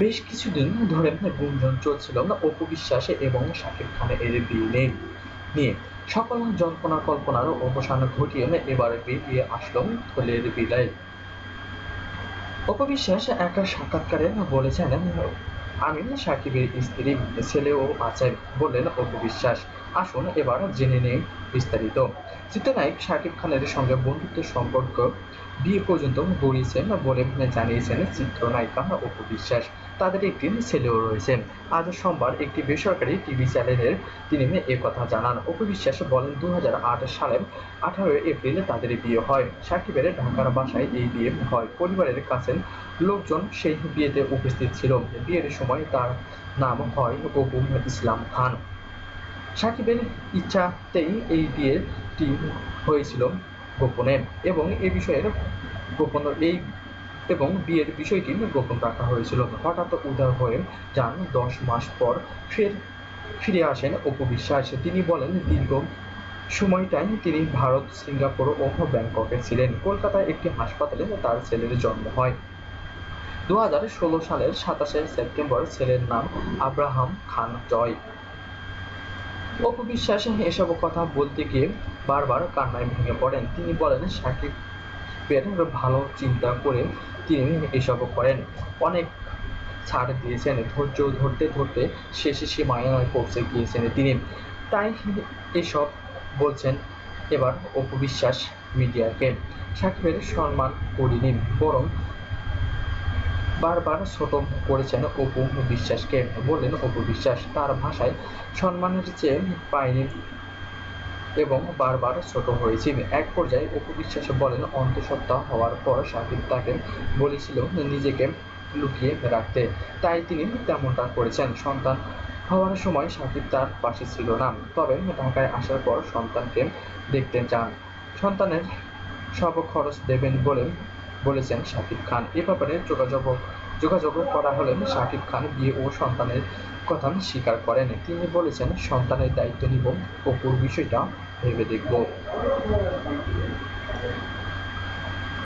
বেশ কিছুদিন ধরে গুঞ্জন চলছিল অপু বিশ্বাস এবং শাকিব খানের এর বিয়ে নিয়ে। সকল জল্পনা কল্পনার অবসান ঘটিয়ে এবার বেরিয়ে আসলো থলের বিদায়। অপবিশ্বাস একটা সাক্ষাৎকারে বলেছেন, আমি সাকিবের স্ত্রী, ছেলেও আছে বললেন অপবিশ্বাস আসুন এবার জেনে নেই বিস্তারিত। চিত্রনায়ক শাকিব খানের সঙ্গে বন্ধুত্বের সম্পর্ক বিয়ে পর্যন্ত গড়িয়েছেন বলে জানিয়েছেন চিত্রনায়িকা অপু বিশ্বাস। তাদের একটি ছেলেও রয়েছে। আজ সোমবার একটি বেসরকারি টিভি চ্যানেলের তিনি কথা জানান। অপু বিশ্বাস বলেন দু হাজার আট সালের আঠারোই এপ্রিল তাদের বিয়ে হয়। সাকিবের ঢাকার বাসায় এই বিয়ে হয়। পরিবারের কাছে লোকজন সেই বিয়েতে উপস্থিত ছিল। বিয়ের সময় তার নাম হয় অপু ইসলাম খান। সাকিবের ইচ্ছাতেই এই বিয়েটি হয়েছিল গোপনে এবং এ বিষয়ের গোপন এই এবং বিয়ের বিষয়টি গোপন রাখা হয়েছিল। হঠাৎ উদার হয়ে যান দশ মাস পর ফের ফিরে আসেন অপু বিশ্বাস। তিনি বলেন, দীর্ঘ সময়টাই তিনি ভারত, সিঙ্গাপুর ও ব্যাংককে ছিলেন। কলকাতায় একটি হাসপাতালে তার ছেলের জন্ম হয়। দু হাজার ষোলো সালের সাতাশে সেপ্টেম্বর ছেলের নাম আব্রাহাম খান জয়। অপু এসব কথা বলতে গিয়ে বারবার কান্নায় ভেঙে পড়েন। তিনি বলেন সাকিবের ভালো চিন্তা করে তিনি এসব করেন। অনেক ছাড় দিয়েছেন, ধৈর্য ধরতে ধরতে শেষে সে সীমায় পৌঁছে গিয়েছেন তিনি। তাই এসব বলছেন এবার অপু বিশ্বাস মিডিয়াকে। সাকিবের সম্মান করিনি, বরং বারবার ছোট করেছেন অপু বিশ্বাসকে। বললেন, অপু বিশ্বাস, তার ভাষায় সম্মানের চেয়ে পায়নি এবং বারবার ছোট হয়েছি। এক পর্যায়ে অপু বিশ্বাস বলেন, অন্তঃসত্ত্বা হওয়ার পর সাকিব তাকে বলেছিল নিজেকে লুকিয়ে রাখতে। তাই তিনি তেমনটা করেছেন। সন্তান হওয়ার সময় সাকিব তার পাশে ছিল না। তবে ঢাকায় আসার পর সন্তানকে দেখতে চান। সন্তানের সব খরচ দেবেন বলে বলেছেন শাকিব খান। এ ব্যাপারে যোগাযোগ যোগাযোগ করা হলে শাকিব খান বিয়ে ও সন্তানের কথা স্বীকার করেন। তিনি বলেছেন, সন্তানের দায়িত্ব নিব অপুর বিষয়টা ভেবে দেখব।